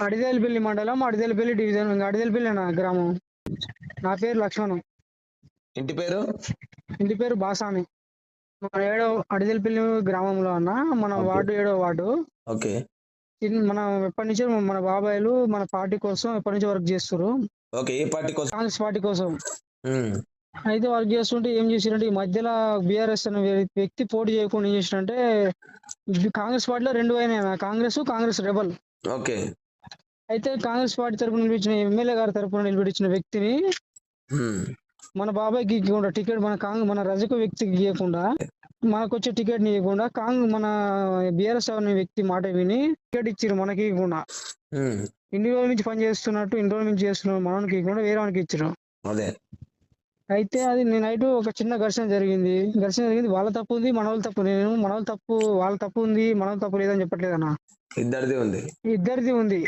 అడిదేలపల్లి మండలం అడిదేలపల్లి డివిజన్ అడిదేలపల్లి అన్న గ్రామం. నా పేరు లక్ష్మణం. ఇంటి పేరు? ఇంటి పేరు బాసాని. మన ఏడో అడిదేలపల్లి గ్రామంలో అన్న మన. వార్డు ఏడో వార్డు. ఓకే. మన ఎప్పటి నుంచో మన బాబాయిలు మన పార్టీ కోసం ఎప్పటి నుంచో వర్క్ చేస్తారు ఓకే ఏ పార్టీ కోసం? కాంగ్రెస్ పార్టీ కోసం. అయితే వర్క్ చేస్తుంటే ఏం చేసిరంటే ఈ మధ్యలో బీఆర్ఎస్ అనే వ్య- వ్యక్తి పోటీ చేయకుండా ఏం చేసిరంటే కాంగ్రెస్ పార్టీలో రెండు అయినాయి. కాంగ్రెస్ కాంగ్రెస్ రెబల్. ఓకే. అయితే కాంగ్రెస్ పార్టీ తరపున నిలిపించిన ఎమ్మెల్యే గారి తరపున నిలబెట్టించిన వ్యక్తిని మన బాబాయ్కి ఇవ్వకుండా టికెట్ మన కాంగ్ మన రజకు వ్యక్తికి ఇవ్వకుండా మనకు వచ్చే టికెట్ ఇవ్వకుండా కాంగ్ మన బీఆర్ఎస్ అనే వ్యక్తి మాట విని టికెట్ ఇచ్చారు మనకి ఇవ్వకుండా. ఇన్ని రోజుల నుంచి పని చేస్తున్నట్టు ఇన్ని రోజుల నుంచి చేస్తున్నారు మనకి ఇవ్వకుండా వేరే వానికి ఇచ్చారు. అదే. అయితే అది నేను నైట్ ఒక చిన్న ఘర్షణ జరిగింది. ఘర్షణ జరిగింది. వాళ్ళ తప్పు ఉంది మన వాళ్ళ తప్పు. నేను మన వాళ్ళ తప్పు వాళ్ళ తప్పు ఉంది మన వాళ్ళ తప్పు లేదని చెప్పట్లేదు అన్న. ఇద్దరిది ఉంది. ఇద్దరిది ఉంది.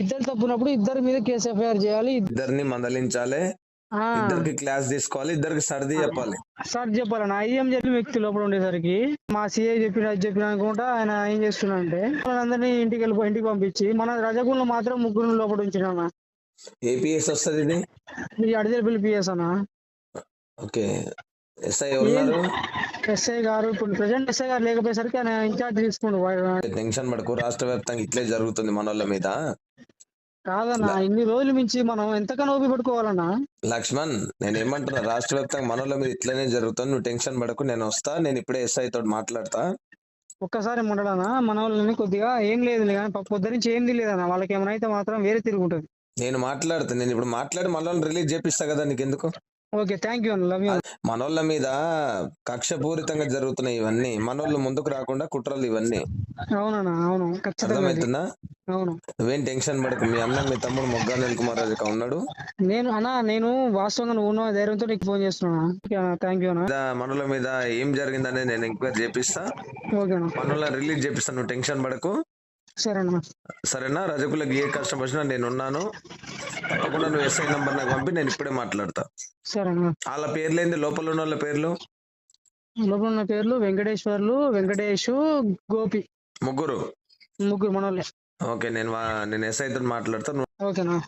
ఇద్దరు తప్పున్నప్పుడు ఇద్దరి మీద కేసు ఎఫ్ఐఆర్ చేయాలి. ఇద్దరిని మందలించాలి. ఇద్దరికి క్లాస్ తీసుకోవాలి. ఇద్దరికి సర్ది చెప్పాలి. సార్ చెప్పాలన్న ఐఎం చెప్పిన వ్యక్తి లోపల ఉండేసరికి మా సిఐ చెప్పిన అది చెప్పిన అనుకుంటా ఆయన ఏం చేస్తున్నాడంటే వాళ్ళందరినీ ఇంటికి వెళ్ళిపో ఇంటికి పంపించి మన రజగుల్లో మాత్రం ముగ్గురు లోపల ఉంచిన ఏపీఎస్ వస్తుంది ఇది? ఈ పిఎస్ అన్న. ఓకే. ఎస్ఐ ఉన్నారు ఎస్ఐ గారు ఇప్పుడు ప్రజెంట్ ఎస్ఐ గారు లేకపోయేసరికి ఆయన ఇన్ఛార్జ్ తీసుకుండు. టెన్షన్ పడకు. రాష్ట్ర వ్యాప్తంగా ఇట్లే జరుగుతుంది మన వాళ్ళ మీద. కాదన్నా ఇన్ని రోజుల నుంచి మనం ఎంతకన్నా ఓపి పట్టుకోవాలన్నా. లక్ష్మణ్ నేను ఏమంటున్నా రాష్ట్ర వ్యాప్తంగా మన వాళ్ళ మీద ఇట్లనే జరుగుతుంది. నువ్వు టెన్షన్ పడకు నేను వస్తా నేను ఇప్పుడే ఎస్ఐ తోటి మాట్లాడతా. ఒక్కసారి ఉండడానా మన వాళ్ళని కొద్దిగా ఏం లేదు కానీ పొద్దు నుంచి ఏంది లేదన్న వాళ్ళకి ఏమైనా అయితే మాత్రం వేరే తిరుగుంటది. నేను మాట్లాడతా నేను ఇప్పుడు మాట్లాడి మన వాళ్ళని రిలీజ్ చేపిస్తా కదా నీకు ఎందుకు okay thank you love you మనోళ్ళ మీద కక్షపూరితంగా జరుగుతున్నాయి ఇవన్నీ. మనోళ్ళు ముందుకు రాకుండా కుట్రలు ఇవన్నీ. అవునన్నా అవును. అర్థమవుతుందా అవును. నువ్వేం టెన్షన్ పడకు మీ అన్న మీ తమ్ముడు మొగ్గా అనిల్ కుమార్ రాజుక ఉన్నాడు. నేను అన్నా నేను వాస్తవంగా నువ్వు ఉన్న ధైర్యంతో నీకు ఫోన్ చేస్తున్నా థ్యాంక్ యూ మనోళ్ళ మీద ఏం జరిగిందనేది నేను ఎంక్వైరీ చేపిస్తా. మనోళ్ళ రిలీజ్ చేపిస్తా నువ్వు టెన్షన్ పడకు. సరేనా? రజకులకు ఏ కష్టం వచ్చినా నేను ఉన్నాను తప్పకుండా నువ్వు ఎస్ఐ నంబర్ నాకు పంపి నేను ఇప్పుడే మాట్లాడతా. వాళ్ళ పేర్లు ఏంది లోపల ఉన్న వాళ్ళ పేర్లు? లోపల ఉన్న పేర్లు వెంకటేశ్వర్లు వెంకటేష్ గోపి. ముగ్గురు? ముగ్గురు మనోళ్ళే. ఓకే నేను వా- నేను ఎస్ఐ తో మాట్లాడతా నువ్వు ఓకేనా?